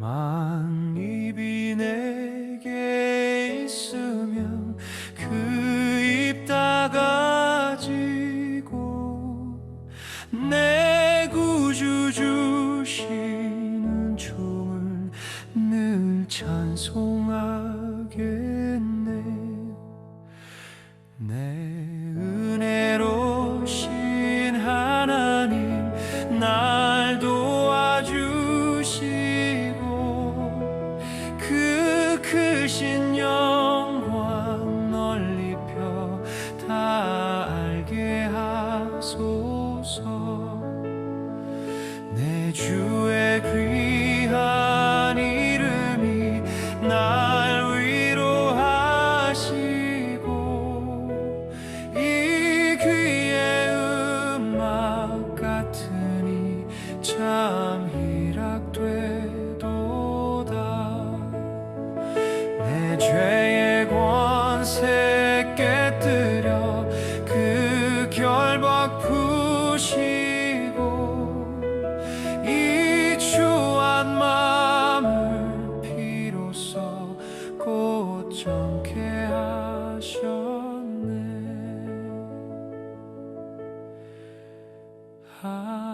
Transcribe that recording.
만입이 내게 있으면 그입 닫아지고 내 구주 주시는 춤을 늘 찬송하게 주옵소서 내 주의 귀한 이름이 날 위로하시고 이 귀의 음악 같으니 참 희락되도다. 그 결박 시고 이 추한 마음을 비로소 꽃정케 하셨네. 아